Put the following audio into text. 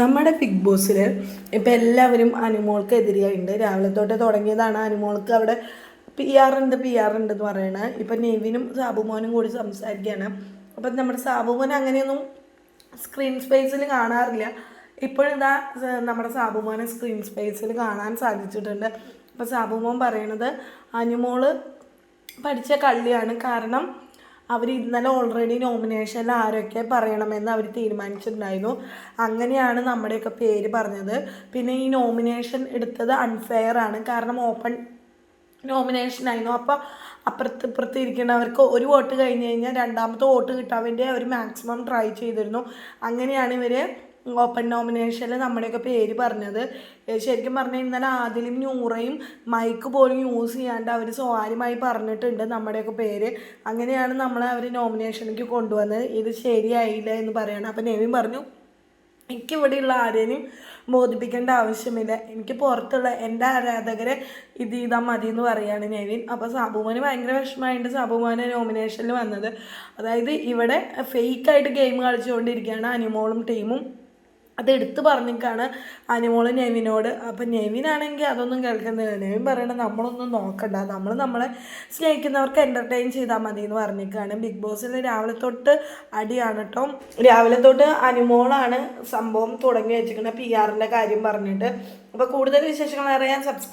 നമ്മുടെ ബിഗ് ബോസിൽ ഇപ്പം എല്ലാവരും അനുമോൾക്ക് എതിരെയായിട്ടുണ്ട് രാവിലെ തൊട്ട് തുടങ്ങിയതാണ് അനുമോൾക്ക് അവിടെ പി ആർ ഉണ്ട് പി ആർ ഉണ്ട് എന്ന് പറയണത് ഇപ്പം നെവിനും സാബുമോനും കൂടി സംസാരിക്കുകയാണ്. അപ്പം നമ്മുടെ സാബുമോൻ അങ്ങനെയൊന്നും സ്ക്രീൻ സ്പേസിൽ കാണാറില്ല. ഇപ്പോഴിതാ നമ്മുടെ സാബുമോനെ സ്ക്രീൻ സ്പേസിൽ കാണാൻ സാധിച്ചിട്ടുണ്ട്. അപ്പോൾ സാബുമോൻ പറയണത് അനുമോൾ പഠിച്ച കള്ളിയാണ്. കാരണം അവർ ഇന്നലെ ഓൾറെഡി നോമിനേഷനിൽ ആരൊക്കെ പറയണമെന്ന് അവർ തീരുമാനിച്ചിട്ടുണ്ടായിരുന്നു. അങ്ങനെയാണ് നമ്മുടെയൊക്കെ പേര് പറഞ്ഞത്. പിന്നെ ഈ നോമിനേഷൻ എടുത്തത് അൺഫെയർ ആണ്. കാരണം ഓപ്പൺ നോമിനേഷൻ ആയിരുന്നു. അപ്പോൾ അപ്പുറത്ത് ഇപ്പുറത്ത് ഇരിക്കുന്നവർക്ക് ഒരു വോട്ട് കഴിഞ്ഞ് കഴിഞ്ഞാൽ രണ്ടാമത്തെ വോട്ട് കിട്ടാൻ വേണ്ടി അവർ മാക്സിമം ട്രൈ ചെയ്തിരുന്നു. അങ്ങനെയാണ് ഇവർ ഓപ്പൺ നോമിനേഷനിൽ നമ്മുടെയൊക്കെ പേര് പറഞ്ഞത്. ശരിക്കും പറഞ്ഞു ഇന്നലെ ആദിലും ന്യൂറയും മൈക്ക് പോലും യൂസ് ചെയ്യാണ്ട് അവർ സ്വകാര്യമായി പറഞ്ഞിട്ടുണ്ട് നമ്മുടെയൊക്കെ പേര്. അങ്ങനെയാണ് നമ്മളെ അവർ നോമിനേഷനിലേക്ക് കൊണ്ടുവന്നത്. ഇത് ശരിയായില്ല എന്ന് പറയണം. അപ്പം നെവിൻ പറഞ്ഞു എനിക്കിവിടെയുള്ള ആരെയും ബോധിപ്പിക്കേണ്ട ആവശ്യമില്ല. എനിക്ക് പുറത്തുള്ള എന്റെ ആരാധകരെ ഇത് ചെയ്താൽ മതി എന്ന് പറയുകയാണ് നെവിൻ. അപ്പോൾ സാബുമോന് ഭയങ്കര വിഷമമായിട്ട് സാബുമോനെ നോമിനേഷനിൽ വന്നത്. അതായത് ഇവിടെ ഫേക്കായിട്ട് ഗെയിം കളിച്ചുകൊണ്ടിരിക്കുകയാണ് അനിമോളും ടീമും അത് എടുത്ത് പറഞ്ഞിട്ടാണ് അനുമോൾ നെവിനോട്. അപ്പം നെവിനാണെങ്കിൽ അതൊന്നും കേൾക്കുന്നില്ല. നെവിൻ പറയണത് നമ്മളൊന്നും നോക്കണ്ട. നമ്മൾ നമ്മളെ സ്നേഹിക്കുന്നവർക്ക് എന്റർടൈൻ ചെയ്താൽ മതി എന്ന് പറഞ്ഞിരിക്കുകയാണ് ബിഗ് ബോസിൽ രാവിലെ തൊട്ട് അടിയാണ് കേട്ടോ രാവിലെ തൊട്ട് അനുമോളാണ് സംഭവം തുടങ്ങി വെച്ചിരിക്കുന്നത് പി ആറിന്റെ കാര്യം പറഞ്ഞിട്ട്. അപ്പോൾ കൂടുതൽ വിശേഷങ്ങൾ അറിയാൻ സബ്സ്ക്രൈബ്